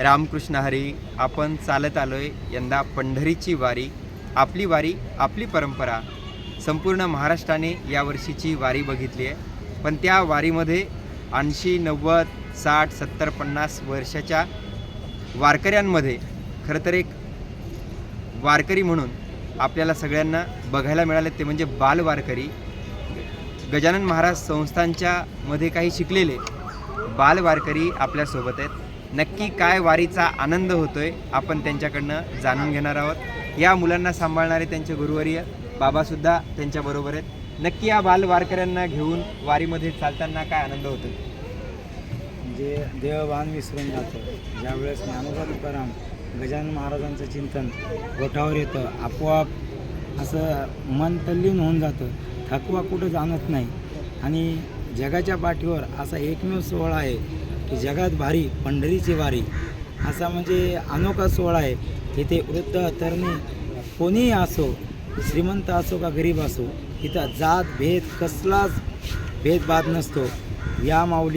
रामकृष्ण हरी आपण चालत आलो आहे यंदा पंढरीची वारी. आपली वारी आपली परंपरा. संपूर्ण महाराष्ट्राने या वर्षीची वारी बघितली आहे. पण त्या वारीमध्ये ऐंशी नव्वद साठ सत्तर पन्नास वर्षाच्या वारकऱ्यांमध्ये खरं तर एक वारकरी म्हणून आपल्याला सगळ्यांना बघायला मिळाले ते म्हणजे बाल वारकरी. गजानन महाराज संस्थांच्या मध्ये काही शिकलेले बालवारकरी आपल्यासोबत आहेत. नक्की काय वारीचा आनंद होतोय आपण त्यांच्याकडनं जाणून घेणार आहोत. या मुलांना सांभाळणारे त्यांचे गुरुवर्य बाबासुद्धा त्यांच्याबरोबर आहेत. नक्की या बाल वारकऱ्यांना घेऊन वारीमध्ये चालताना काय आनंद होतो जे देवभान विसरून जातो ज्यावेळेस ज्ञानोबा तुकाराम गजानन महाराजांचं चिंतन गोठावर येतं आपोआप असं मन तल्लीन होऊन जातं. थकवा कुठं जाणत नाही. आणि जगाच्या पाठीवर असा एकमेव सोहळा आहे की जगात भारी पंढरीची वारी. असा म्हणजे अनोखा सोहळा आहे. तिथे वृद्ध तरुणी कोणीही असो श्रीमंत असो का गरीब असो तिथं जात भेद कसलाच भेदभाव नसतो. या माऊली